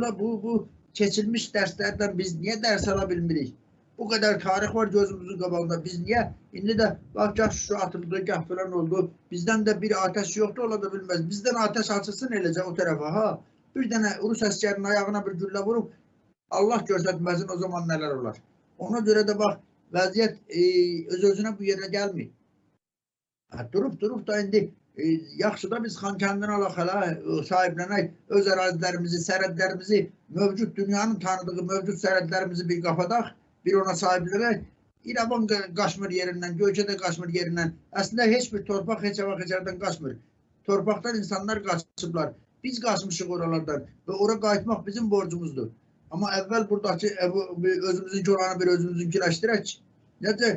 Buna bu bu keçilmiş derslerden biz niye ders alabilmirik? Bu kadar tarih var gözümüzün qabağında. Biz niye? İndi de bak gah şu atıldı, gah falan oldu. Bizden de bir ateş yoktu ola da bilmez. Bizden ateş açılsın eləcə o tarafa ha. Bir tane Rus askerinin ayağına bir gülle vurup Allah göstermesin o zaman neler olar. Ona göre de bak vəziyyət e, öz özünə bu yerə gəlmir. Ha, durup durup da indi yaxşı da biz Xankəndini alaq hələ e, sahiblənək öz ərazilərimizi, sərhədlərimizi, mövcud dünyanın tanıdığı mövcud sərhədlərimizi bir qapadaq, bir ona sahiblənək. İrəvan qa- qaçmır yerindən, Göyçədə qaçmır yerindən. Əslində heç bir torpaq heç hava keçərdən qaçmır. Torpaqdan insanlar qaçıblar. Biz qaçmışıq oralardan və ora qayıtmaq bizim borcumuzdur. Amma əvvəl buradakı e, özümüzün oranı bir özümüzünkiləşdirək. Necə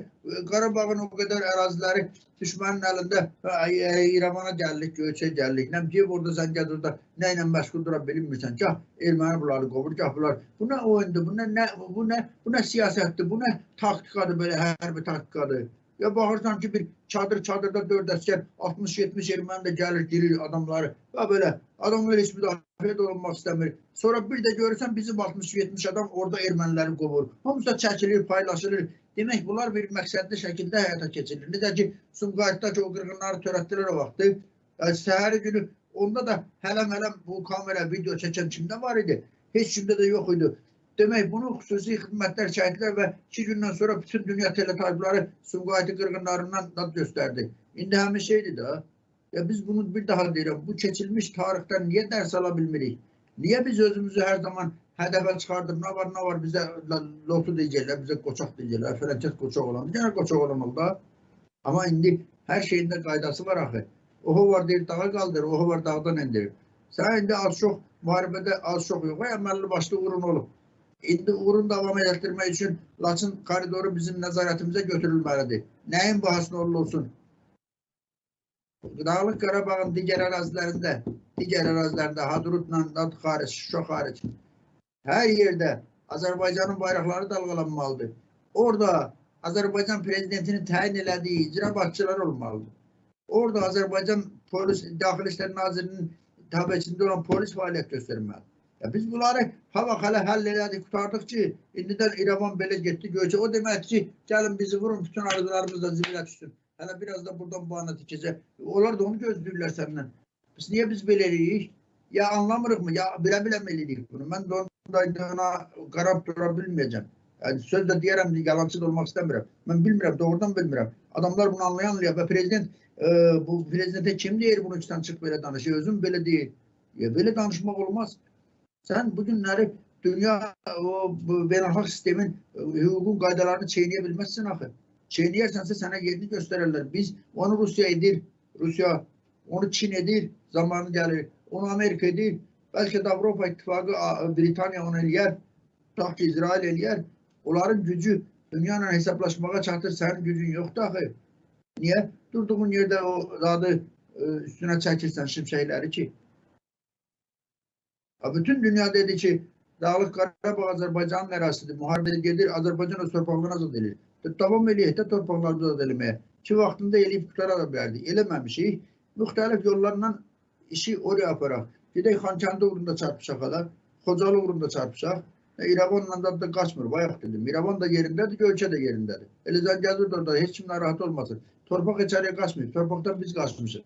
Qarabağın o qədər əraziləri düşmənin əlində e, e, İrəvana gəldik, Göyçə gəldik. Nə gəl orada nə ilə məşğul dura bilmirsən. Gah erməni bunları qovur, gah bunlar. Bu nə oyundur? Bu nə, nə bu nə bu nə siyasətdir? Bu nə taktikadır belə hərbi taktikadır? Ya baxırsan ki bir çadır çadırda dörd əskər 60-70 erməni də gəlir, girir adamları. Və belə adamlar heç müdafiə olunmaq istəmir. Sonra bir də görürsən bizim 60-70 adam orada erməniləri qovur. Hamısı da çəkilir, paylaşılır. Demək bunlar bir məqsədli şəkildə həyata keçirilir. Necə ki Sumqayıtdakı o qırğınları törətdilər o vaxtı. Yəni, səhəri günü onda da hələm-hələm bu kamera video çəkən kimdə var idi? Heç kimdə də yox idi. Demək bunu xüsusi xidmətlər çəkdilər və iki gündən sonra bütün dünya teletarifləri Sumqayıtı qırğınlarından da göstərdi. İndi həmin şeydir də. Ya biz bunu bir daha deyirəm. Bu keçilmiş tarixdən niyə dərs ala bilmirik? Niyə biz özümüzü hər zaman hədəfə çıxardıq? Nə var, nə var bizə lotu deyəcəklər, bizə qoçaq deyəcəklər. Fəlakət qoçaq olan. Yenə qoçaq olan oldu. Amma indi hər şeyin də qaydası var axı. Oho var deyir dağa qaldır, oho var dağdan endirir. Sən indi az çox müharibədə az çox yox, əməlli başlı uğrun olub. İndi uğrun davam etdirmək üçün Laçın koridoru bizim nəzarətimizə götürülməlidir. Nəyin bahasına olur olsun. Dağlıq Qarabağın digər ərazilərində, digər ərazilərində Hadrutla, Nad xaric, Şuşa xaric, hər yerdə Azərbaycanın bayraqları dalğalanmalıdır. Orada Azərbaycan prezidentinin təyin elədiyi icra başçıları olmalıdır. Orada Azərbaycan polis, Daxili İşlər Nazirinin təbəçində olan polis fəaliyyət göstərməlidir. Ya biz bunları hava hələ həll elədik, qurtardıq ki, indidən İrəvan belə getdi, Göyçə. O deməkdir ki, gəlin bizi vurun, bütün arzularımız da zibilə düşsün. Hələ biraz da buradan bu ana tikəcək. Onlar da onu gözləyirlər səndən. Biz niyə biz belə eləyirik? Ya anlamırıq mı? Ya bilə-bilə mi eləyirik bunu? Mən də onda ona qarab dura bilməyəcəm. Yəni, söz də deyərəm, yalancı da olmaq istəmirəm. Mən bilmirəm, doğrudan bilmirəm. Adamlar bunu anlayan anlayır və prezident e, bu prezidentə kim deyir bunu sən çıx belə danışır? Özün belə deyir. Ya belə danışmaq olmaz. Sən bu günləri dünya o beynəlxalq sistemin e, hüququn qaydalarını çiğneyə bilməzsən axı. Çiğnəyərsənsə sənə yerini göstərərlər. Biz onu Rusiya edir, Rusiya onu Çin edir, zamanı gəlir. Onu Amerika edir. Bəlkə də Avropa İttifaqı, Britaniya onu eləyər. Tutaq ki, İsrail eləyər. Onların gücü dünya ilə hesablaşmağa çatır, sənin gücün yoxdur axı. Niyə? Durduğun yerdə o adı e, üstünə çəkirsən şimşəkləri ki, Bütün dünya dedi ki Dağlıq Qarabağ Azərbaycanın ərazisidir. Müharibə gedir, Azərbaycan öz torpaqlarını azad edir. Davam eləyək də torpaqlarımızı azad eləməyə. Ki vaxtında eləyib qutara da bilərdik. Eləməmişik. Müxtəlif yollarla işi oraya aparaq. Gedək Xankəndi uğrunda çarpışaq hala. Xocalı uğrunda çarpışaq. E, İrəvanla da, da qaçmır. Bayaq dedim. İrəvan da yerindədir, Göyçə də yerindədir. Elə Zəngəzur da orada heç kim narahat olmasın. Torpaq içəriyə qaçmır. Torpaqdan biz qaçmışıq.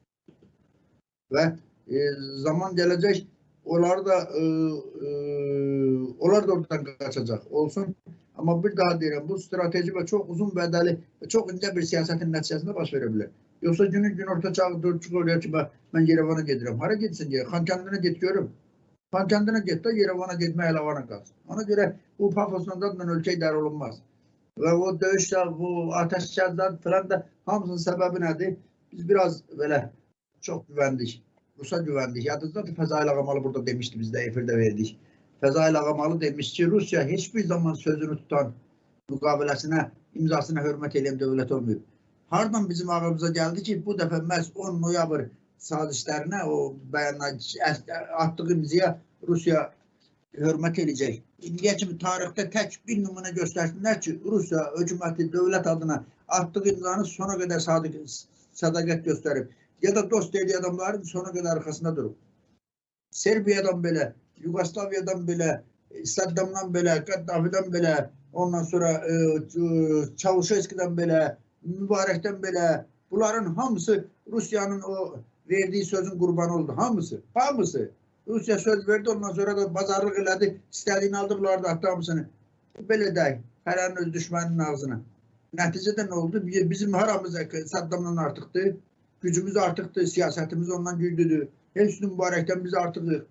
Və e, zaman gələcək onlar da e, e, onlar da oradan qaçacaq olsun. Amma bir daha deyirəm, bu strateji və çox uzun vədəli və çox incə bir siyasətin nəticəsində baş verə bilər. Yoxsa günün gün orta çağı dur çıxır oraya ki, bax, mən Yerevana gedirəm. Hara getsin deyə, Xankəndinə get görüm. Xankəndinə get də Yerevana getmək əlavana qalsın. Ona görə bu pafosla dadla ölkə idarə olunmaz. Və o döyüşlər, bu ateşkazlar falan da hamısının səbəbi nədir? Biz biraz belə çox güvəndik. Rusa güvəndik. Yadınızdadır Fəzail Ağamalı burada demişdi, biz də efirdə verdik. Fəzail Ağamalı demiş ki, Rusiya heç bir zaman sözünü tutan müqaviləsinə, imzasına hörmət edən dövlət olmayıb. Hardan bizim ağlımıza gəldi ki, bu dəfə məhz 10 noyabr sazişlərinə, o bəyanat atdığı imzaya Rusiya hörmət edəcək. İndiyə kimi tarixdə tək bir nümunə göstərsinlər ki, Rusiya hökuməti dövlət adına atdığı imzanı sona qədər sadiq sədaqət göstərib. Ya da dost dediyi adamların sona qədər arxasında durub. Serbiyadan belə, Yugoslavya'dan bile, Saddam'dan bile, Kaddafi'den bile, ondan sonra e, Ç- Mübarek'ten bile bunların hamısı Rusya'nın o verdiği sözün kurbanı oldu. Hamısı. Hamısı. Rusya söz verdi ondan sonra da pazarlık elədi. İstediğini aldı bunlar da hatta hamısını. Değil. Her an öz düşmanın ağzına. Neticede ne oldu? Bi- Bizim haramız Saddam'dan artıktı. Gücümüz artıktı. Siyasetimiz ondan güçlüdü. Hepsinin mübarekten biz artık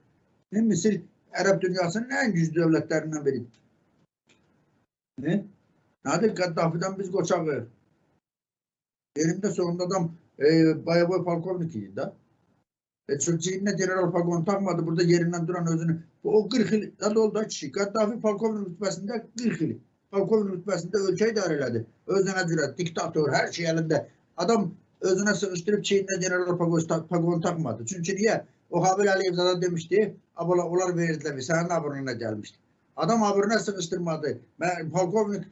ne Mısır Arap dünyasının en güçlü devletlerinden biri. Ne? Hadi Gaddafi'den biz koçakız. Yerinde sonunda adam e, Baya Boy Polkovnik'iydi da. E, Türkiye'nin General Pagon takmadı. Burada yerinden duran özünü. O 40 yıl da oldu kişi. Gaddafi Polkovnik rütbesinde 40 yıl. Polkovnik rütbesinde ülkeyi idare elədi. Özüne göre diktatör her şey elinde. Adam özüne sıkıştırıp Çin'de General Pagon, Pagon takmadı. Çünkü niye? O Habil Aliyev zaten demişti. Abla onlar verdiler. Senin abrına gelmişti. Adam abrına sıkıştırmadı. Ben Polkovnik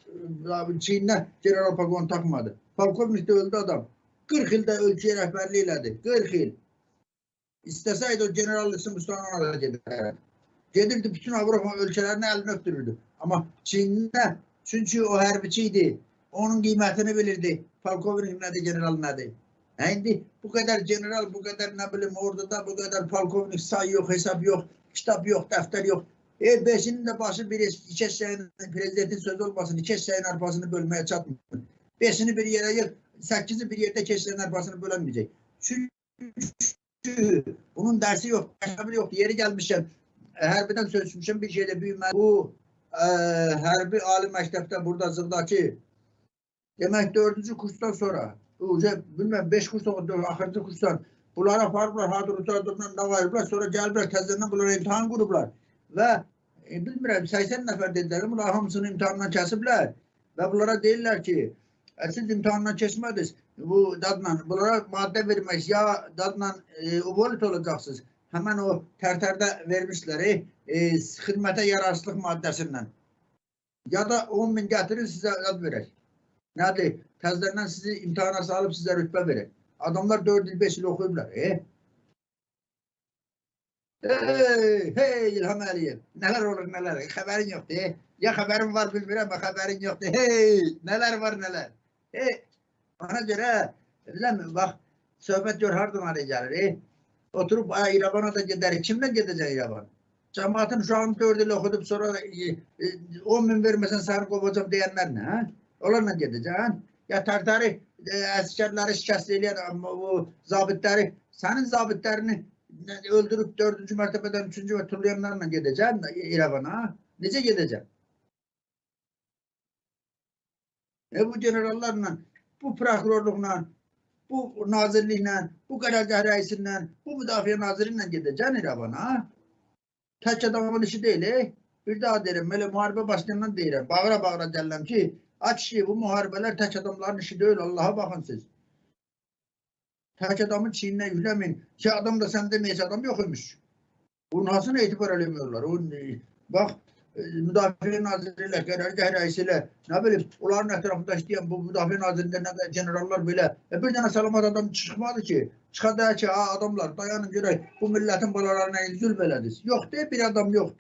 e, Çin'de General Pagon takmadı. Polkovnik de öldü adam. 40 yılda ülkeye rehberliği elədi. 40 yıl. İsteseydi o generallısı Mustafa da giderdi. Gelirdi bütün Avrupa ülkelerini eline öptürürdü. Ama Çin'de çünkü o harbiciydi. Onun kıymetini bilirdi. Polkovnik nedir, general nedir? Şimdi bu kadar general, bu kadar ne bileyim orduda bu kadar polkovnik sayı yok, hesap yok, kitap yok, defter yok. E beşinin de başı bir iki şeyin prezidentin sözü olmasın, iki şeyin arpasını bölmeye çatmıyor. Beşini bir yere yık, sekizi bir yerde keşlerin arpasını bölemeyecek. Çünkü bunun dersi yok, hesabı yok. Yeri gelmişken harbiden sözmüşüm bir şeyde büyüme. Bu e, harbi alim mektepte burada zırdaki demek dördüncü kurstan sonra bu şey, bilmem beş kurstan dört, ahırıncı kurstan bunlara farklar hadır utardığından ne varlar sonra geldiler tezlerinden bunlara imtihan kuruplar ve e, bilmiyorum 80 nefer dediler bunlar hamısını imtihandan kesipler ve bunlara değiller ki e, siz imtihandan kesmediniz bu dadla bunlara madde vermek ya dadla e, ubolit olacaksınız hemen o terterde vermişler e, e, hizmete yararsızlık maddesinden ya da 10 bin getirin size ad verir. Nerede? Tezlerinden sizi imtihana salıp size rütbe verir. Adamlar 4 yıl 5 yıl okuyurlar. E? Hey, hey İlham Aliyev. Neler olur neler. Haberin yok de. Ya haberin var haberin yok de. Hey, neler var neler. Hey, ona göre bilmem bak sohbet gör her zaman gelir. E? Oturup "Aa, İraban'a da gider. Kimle gideceksin İraban? Cemaatin şu an dört yıl okudum sonra e, e, 10 bin vermesen seni kovacağım diyenler ne? Ha? Onlarla gideceksin. Ya tartarı e, askerleri şikayet ediyor ama bu zabitleri senin zabitlerini öldürüp dördüncü mertebeden üçüncü ve turlayanlarla gideceksin İraban'a. Nece gideceksin? E bu generallarla, bu prokurorlukla, bu nazirlikle, bu karargah reisiyle, bu müdafiye naziriyle gideceksin İraban'a. Tek adamın işi değil. E? Bir daha derim, böyle muharebe başkanından değilim. Bağıra bağıra derlem ki, aç şey, bu muharebeler tek adamların işi değil. Allah'a bakın siz. Tek adamın çiğnine yüklemeyin. Ki adam da sen demeyece adam yokmuş. Bunun hasına itibar edemiyorlar. Onun, e, bak, e, müdafiye naziriyle, karargah reisiyle, ne bileyim, onların etrafında işleyen bu müdafiye nazirinde ne de generaller bile. E bir tane salamat adam çıkmadı ki. Çıkadı ki, ha adamlar dayanın göre bu milletin balalarına zulmediniz. Yok diye bir adam yok.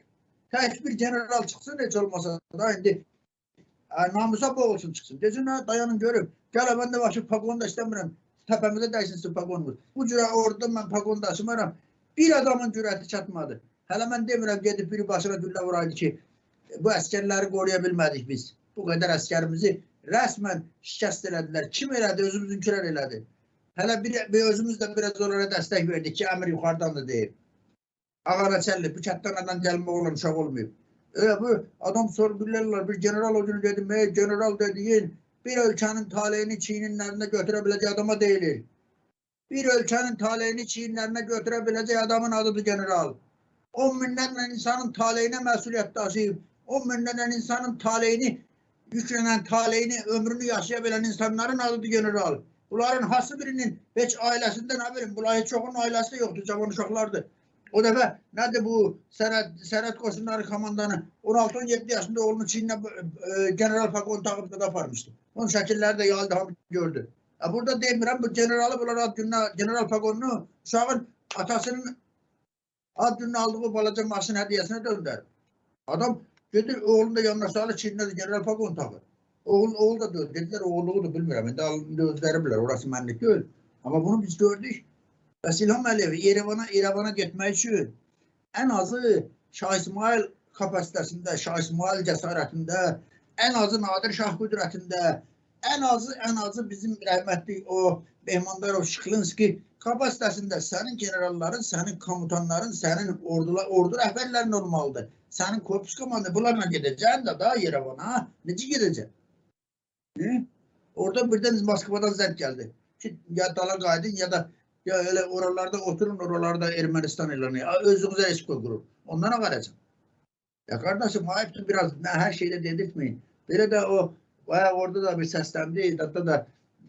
Tek bir general çıksın hiç olmasa da indi e, namusa boğulsun çıksın. Desin ha dayanın görüm. Gel ben de başı pagon da istemiyorum. Tepemize değsin sizin pagonunuz. Bu cüre orada ben pagon da asımaram. Bir adamın cüreti çatmadı. Hele ben demirəm gedib biri başına güllə vuraydı ki bu əsgərləri qoruya bilmədik biz. Bu qədər əsgərimizi rəsmən şikəst elədilər. Kim elədi? Özümüzünkülər elədi. Hələ bir, bir özümüz də biraz onlara dəstək verdik ki, əmr yuxarıdan da deyib. Ağa Rəçəlli, bu kətdən adam gəlmə olan uşaq olmayıb. Öyle bu adam sorgularlar. Bir general o gün dedim. Ey general dediğin bir ölçenin talihini çiğninlerine götürebileceği adama değil. Bir ölçenin talihini çiğninlerine götürebileceği adamın adıdır general. On binlerle insanın talihine mesuliyet taşıyıp, on binlerle insanın talihini, yüklenen talihini, ömrünü yaşayabilen insanların adıdır general. Bunların hası birinin hiç ailesinden haberim. Bunlar hiç çoğunun ailesi yoktu. Cavan uşaklardı. O defa nerede bu Serhat, Serhat Koçunları komandanı 16-17 yaşında oğlunu Çin'de e, general pakon takıp da yaparmıştı. Onun şekilleri de yaldı hamı gördü. Ya burada demirəm bu generalı bunlar adına general pagonunu uşağın atasının Adının aldığı balaca maşın hediyesine döndür. Adam gelir oğlunu da yanına salır Çin'de de General Pagon takır. Oğul, oğul da döndü. Dediler oğlu da bilmiyorum. Ben de alın özleri bilir. Orası benlik değil. Ama bunu biz gördük. Ve İlham Əliyev İrevana, İrevana getmək üçün ən azı Şah İsmail kapasitəsində, Şah İsmail cəsarətində, ən azı Nadir Şah qüdrətində, ən azı ən azı bizim rəhmətli o Mehmandarov Şıklinski kapasitəsində sənin generalların, sənin komutanların, sənin ordula, ordu rəhbərlərin olmalıdır. Sənin korpus komandı bunlarla gedəcəksən də daha Yerevana. Necə gedəcəksən? Ne? Orada birden Moskvadan zəng geldi. Ki, ya dala qaydın ya da ya öyle oralarda oturun oralarda Ermenistan ilanı. Ya Özünüze esko kurun. Onlara varacağım. Ya kardeşim ayıptır biraz ne her şeyde dedirtmeyin. Böyle de o baya orada da bir seslendi. Hatta da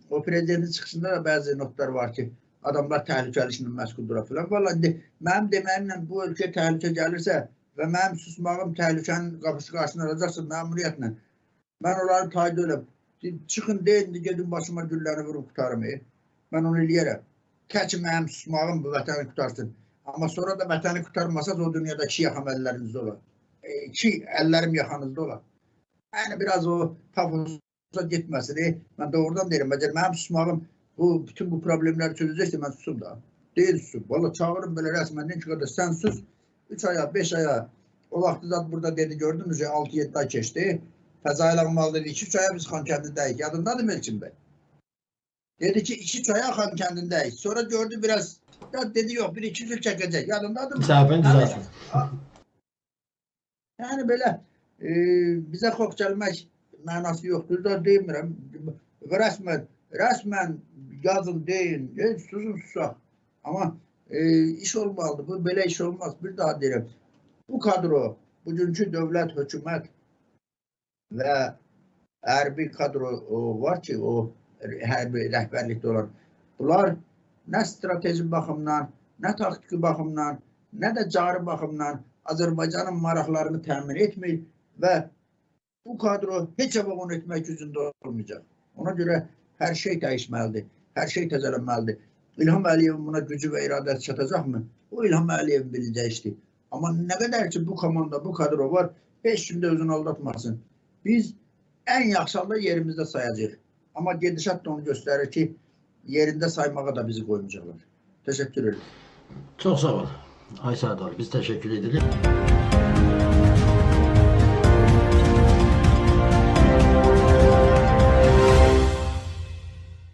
o prezidentin çıkışında da bazı noktalar var ki adamlar təhlükəli işlə məşğuldur falan. Valla indi mənim deməyimlə bu ölkə təhlükə gəlirsə və mənim susmağım təhlükənin qapısı qarşısında olacaqsa məmuriyyətlə mən onları tayd edəm. Çıxın deyin, gedin başıma gülləri vurub qutarım. E. Mən onu eləyərəm. Təki mənim susmağım bu vətəni qutarsın. Amma sonra da vətəni qurtarmasaz o dünyada iki yaxam əllərinizdə olar. E, iki əllərim yaxanızda olar. Yəni biraz o pafosa getməsin. E. Mən doğrudan deyirəm. Məgər mənim susmağım bu bütün bu problemləri çözəcəksə mən susum da. Deyil susum. Valla çağırın belə rəsmən deyin ki, qardaş sən sus. 3 aya, 5 aya o vaxtı da burada dedi gördünüz ya 6-7 ay keçdi. Fəzail Ağmal dedi 2-3 aya biz Xankəndindəyik. Yadındadır Melçin bəy? Dedi ki 2-3 aya Xankəndindəyik. Sonra gördü biraz ya dedi yok bir 200 il çəkəcək. Yadındadır mı? Misafiriniz Yani- olsun. E, bizə xoş gəlmək mənası yoxdur da demirəm. Və rəsmən rəsmən yazın deyin, heç susun susaq. Amma e, iş olmalıdır. Bu belə iş olmaz. Bir daha deyirəm. Bu kadro, bugünkü dövlət, hökumət və hərbi kadro o, var ki, o hərbi rəhbərlikdə olan. Bunlar nə strateji baxımdan, nə taktiki baxımdan, nə də cari baxımdan Azərbaycanın maraqlarını təmin etmir və bu kadro heç zaman onu etmək gücündə olmayacaq. Ona görə hər şey dəyişməlidir, hər şey təzələnməlidir. İlham Əliyevin buna gücü və iradəsi çatacaqmı? O İlham Əliyevin biləcəyi işdir. Amma nə qədər ki bu komanda, bu kadro var, heç kim də özünü aldatmasın. Biz ən yaxşı halda yerimizdə sayacağıq. Amma gedişat da onu göstərir ki, yerində saymağa da bizi qoymayacaqlar. Təşəkkür ederim. Çok sağ ol. Aysel Doğru. Biz teşekkür edelim.